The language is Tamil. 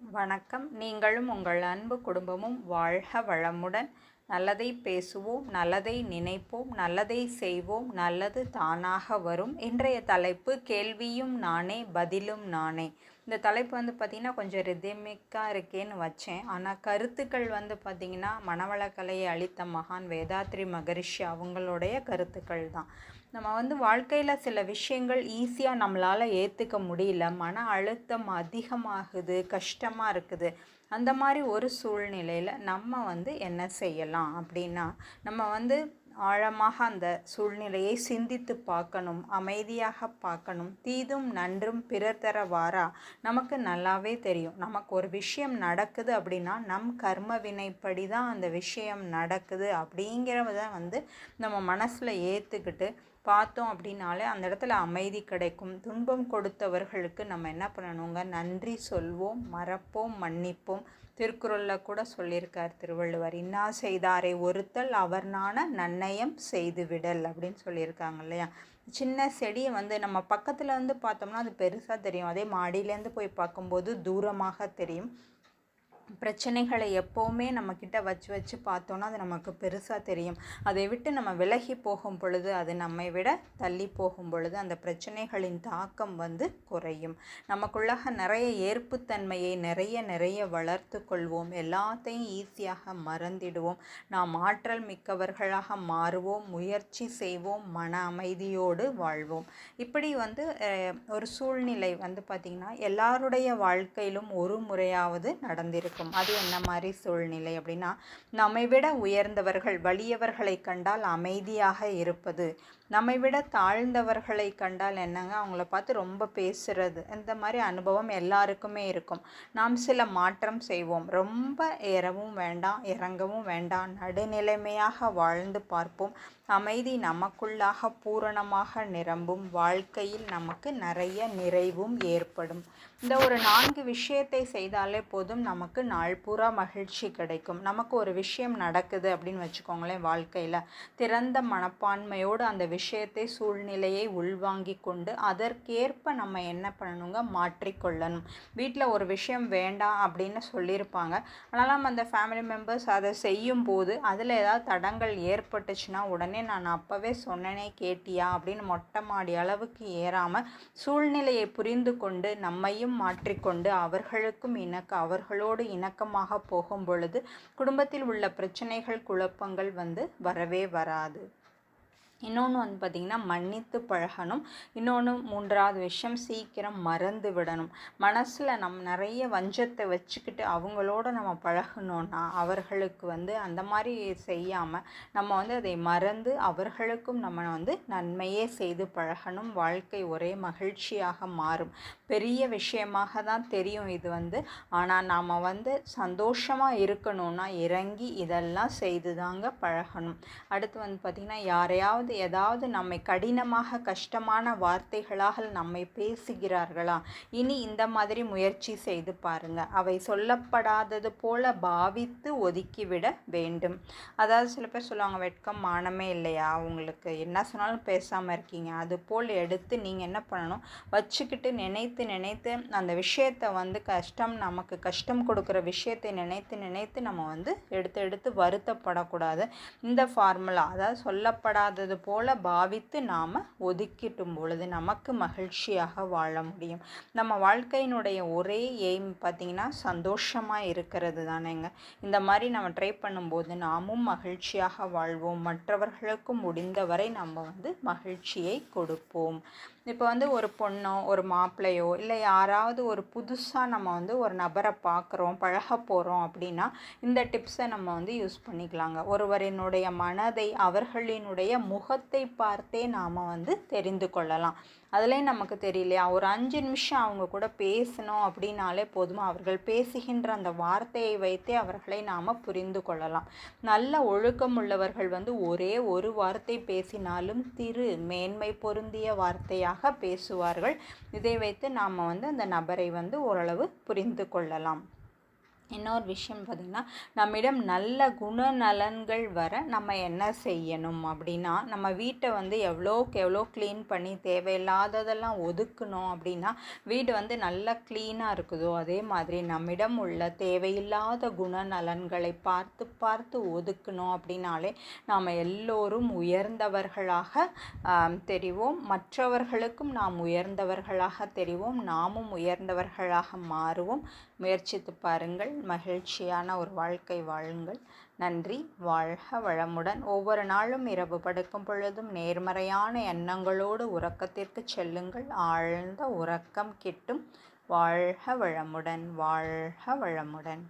வணக்கம். நீங்களும் உங்கள் அன்பு குடும்பமும் வாழ்க வளமுடன். நல்லதை பேசுவோம் நல்லதை நினைப்போம் நல்லதை செய்வோம் நல்லது தானாக வரும். இன்றைய தலைப்பு கேள்வியும் நானே பதிலும் நானே. இந்த தலைப்பு வந்து பார்த்திங்கன்னா கொஞ்சம் ரிதமிக்காக இருக்கேன்னு வச்சேன். ஆனால் கருத்துக்கள் வந்து பார்த்திங்கன்னா மனவளக்கலையை அளித்த மகான் வேதாத்ரி மகரிஷி அவங்களுடைய கருத்துக்கள் தான். நம்ம வந்து வாழ்க்கையில் சில விஷயங்கள் ஈஸியாக நம்மளால் ஏற்றுக்க முடியல மன அழுத்தம் அதிகமாகுது கஷ்டமாக இருக்குது. அந்த மாதிரி ஒரு சூழ்நிலையில் நம்ம வந்து என்ன செய்யலாம் அப்படின்னா நம்ம வந்து ஆழமாக அந்த சூழ்நிலையை சிந்தித்து பார்க்கணும் அமைதியாக பார்க்கணும். தீதும் நன்றும் பிறர் தர வாரா நமக்கு நல்லாவே தெரியும். நமக்கு ஒரு விஷயம் நடக்குது அப்படின்னா நம் கர்ம வினைப்படி தான் அந்த விஷயம் நடக்குது அப்படிங்கிறத வந்து நம்ம மனசில் ஏற்றுக்கிட்டு பார்த்தோம் அப்படின்னாலே அந்த இடத்துல அமைதி கிடைக்கும். துன்பம் கொடுத்தவர்களுக்கு நம்ம என்ன பண்ணணுங்க? நன்றி சொல்வோம் மறப்போம் மன்னிப்போம். திருக்குறளில் கூட சொல்லியிருக்கார் திருவள்ளுவர். இன்னா செய்தாரை ஒருத்தல் அவர்னான நன்னயம் செய்து விடல் அப்படின்னு சொல்லியிருக்காங்க இல்லையா? சின்ன செடியை வந்து நம்ம பக்கத்தில் வந்து பார்த்தோம்னா அது பெருசாக தெரியும். அதே மாடியிலேருந்து போய் பார்க்கும்போது தூரமாக தெரியும். பிரச்சனைகளை எப்போவுமே நம்மக்கிட்ட வச்சு வச்சு பார்த்தோன்னா அது நமக்கு பெருசாக தெரியும். அதை விட்டு நம்ம விலகி போகும் பொழுது அது நம்மை விட தள்ளி போகும் பொழுது அந்த பிரச்சனைகளின் தாக்கம் வந்து குறையும். நமக்குள்ளாக நிறைய ஏற்புத்தன்மையை நிறைய நிறைய வளர்த்து கொள்வோம். எல்லாத்தையும் ஈஸியாக மறந்திடுவோம். நாம் ஆற்றல் மிக்கவர்களாக மாறுவோம். முயற்சி செய்வோம். மன அமைதியோடு வாழ்வோம். இப்படி வந்து ஒரு சூழ்நிலை வந்து பார்த்திங்கன்னா எல்லாருடைய வாழ்க்கையிலும் ஒரு முறையாவது நடந்திருக்கும் இருக்கும். அது என்ன மாதிரி சூழ்நிலை அப்படின்னா நம்மை விட உயர்ந்தவர்கள் வலியவர்களை கண்டால் அமைதியாக இருப்பது. நம்மை விட தாழ்ந்தவர்களை கண்டால் என்னங்க? அவங்கள பார்த்து ரொம்ப பேசுறது. இந்த மாதிரி அனுபவம் எல்லாருக்குமே இருக்கும். நாம் சில மாற்றம் செய்வோம். ரொம்ப ஏறவும் வேண்டாம் இறங்கவும் வேண்டாம். நடுநிலைமையாக வாழ்ந்து பார்ப்போம். அமைதி நமக்குள்ளாக பூரணமாக நிரம்பும் வாழ்க்கையில் நமக்கு நிறைய நிறைவும் ஏற்படும். இந்த ஒரு நான்கு விஷயத்தை செய்தாலே போதும் நமக்கு நாள் பூரா மகிழ்ச்சி கிடைக்கும். நமக்கு ஒரு விஷயம் நடக்குது அப்படின்னு வச்சுக்கோங்களேன் வாழ்க்கையில். திறந்த மனப்பான்மையோடு அந்த விஷயத்தை சூழ்நிலையை உள்வாங்கி கொண்டு அதற்கேற்ப நம்ம என்ன பண்ணணுங்க? மாற்றிக்கொள்ளணும் வீட்டில் ஒரு விஷயம் வேண்டாம் அப்படின்னு சொல்லியிருப்பாங்க. ஆனாலும் அந்த ஃபேமிலி மெம்பர்ஸ் அதை செய்யும் போது அதில் ஏதாவது தடங்கள் ஏற்பட்டுச்சுன்னா உடனே நான் அப்போவே சொன்னனே கேட்டியா? அப்படின்னு மொட்டை மாடி அளவுக்கு ஏறாமல் சூழ்நிலையை புரிந்து கொண்டு நம்மையும் மாற்றிக்கொண்டு அவர்களுக்கும் இணக்க அவர்களோடு இணக்கமாக போகும் பொழுது குடும்பத்தில் உள்ள பிரச்சனைகள் குழப்பங்கள் வந்து வரவே வராது. இன்னொன்று வந்து பார்த்திங்கன்னா மன்னித்து பழகணும். இன்னொன்று மூன்றாவது விஷயம் சீக்கிரம் மறந்து விடணும். மனசில் நம் நிறைய வஞ்சத்தை வச்சுக்கிட்டு அவங்களோட நம்ம பழகணுன்னா அவர்களுக்கு வந்து அந்த மாதிரி செய்யாமல் நம்ம வந்து அதை மறந்து அவர்களுக்கும் நம்ம வந்து நன்மையே செய்து பழகணும். வாழ்க்கை ஒரே மகிழ்ச்சியாக மாறும். பெரிய விஷயமாக தான் தெரியும் இது வந்து. ஆனால் நாம் வந்து சந்தோஷமாக இருக்கணும்னா இறங்கி இதெல்லாம் செய்து தாங்க பழகணும். அடுத்து வந்து பார்த்திங்கன்னா யாரையாவது யாராவது ஏதாவது நம்மை கடினமாக கஷ்டமான வார்த்தைகளாக நம்மை பேசுகிறார்களா? இனி இந்த மாதிரி முயற்சி செய்து பாருங்க. அவை சொல்லப்படாதது போல பாவித்து ஒதுக்கிவிட வேண்டும். அதாவது சில பேர் சொல்லுவாங்க வெட்கம் மானமே இல்லையா? உங்களுக்கு என்ன சொன்னாலும் பேசாமல் இருக்கீங்க. அது போல் எடுத்து நீங்கள் என்ன பண்ணணும்? வச்சுக்கிட்டு நினைத்து நினைத்து அந்த விஷயத்தை வந்து கஷ்டம் நமக்கு கஷ்டம் கொடுக்குற விஷயத்தை நினைத்து நினைத்து நம்ம வந்து எடுத்து எடுத்து வருத்தப்படக்கூடாது. இந்த ஃபார்முலா அதாவது சொல்லப்படாதது போல் பாவித்து நாம் ஒதுக்கிட்டும் பொழுது நமக்கு மகிழ்ச்சியாக வாழ முடியும். நம்ம வாழ்க்கையினுடைய ஒரே எய்ம் பார்த்திங்கன்னா சந்தோஷமாக இருக்கிறது தானேங்க. இந்த மாதிரி நம்ம ட்ரை பண்ணும்போது நாமும் மகிழ்ச்சியாக வாழ்வோம். மற்றவர்களுக்கும் முடிந்தவரை நம்ம வந்து மகிழ்ச்சியை கொடுப்போம். இப்போ வந்து ஒரு பொண்ணோ ஒரு மாப்பிள்ளையோ இல்லை யாராவது ஒரு புதுசாக நம்ம வந்து ஒரு நபரை பார்க்குறோம் பழக போகிறோம் அப்படின்னா இந்த டிப்ஸை நம்ம வந்து யூஸ் பண்ணிக்கலாங்க. ஒருவரினுடைய மனதை அவர்களினுடைய முகத்தை பார்த்தே நாம் வந்து தெரிந்து கொள்ளலாம். அதுலேயும் நமக்கு தெரியலையா? ஒரு அஞ்சு நிமிஷம் அவங்க கூட பேசணும் அப்படின்னாலே போதுமா? அவர்கள் பேசுகின்ற அந்த வார்த்தையை வைத்தே அவர்களை நாம் புரிந்து கொள்ளலாம். நல்ல ஒழுக்கம் உள்ளவர்கள் வந்து ஒரே ஒரு வார்த்தை பேசினாலும் திரு மேன்மை பொருந்திய வார்த்தையாக பேசுவார்கள். இதை வைத்து நாம் வந்து அந்த நபரை வந்து ஓரளவு புரிந்து கொள்ளலாம். இன்னொரு விஷயம் பார்த்திங்கன்னா நம்மிடம் நல்ல குணநலன்கள் வர நம்ம என்ன செய்யணும் அப்படின்னா நம்ம வீட்டை வந்து எவ்வளோக்கு எவ்வளோ க்ளீன் பண்ணி தேவையில்லாததெல்லாம் ஒதுக்கணும் அப்படின்னா வீடு வந்து நல்லா க்ளீனாக இருக்குதோ அதே மாதிரி நம்மிடம் உள்ள தேவையில்லாத குணநலன்களை பார்த்து பார்த்து ஒதுக்கணும் அப்படின்னாலே நாம் எல்லோரும் உயர்ந்தவர்களாக தெரிவோம். மற்றவர்களுக்கும் நாம் உயர்ந்தவர்களாக தெரிவோம். நாமும் உயர்ந்தவர்களாக மாறுவோம். முயற்சித்து பாருங்கள். மகிழ்ச்சியான ஒரு வாழ்க்கை வாழுங்கள். நன்றி. வாழ்க வளமுடன். ஒவ்வொரு நாளும் இரவு படுக்கும் பொழுதும் நேர்மறையான எண்ணங்களோடு உறக்கத்திற்கு செல்லுங்கள். ஆழ்ந்த உறக்கம் கிட்டும். வாழ்க வளமுடன். வாழ்க வளமுடன்.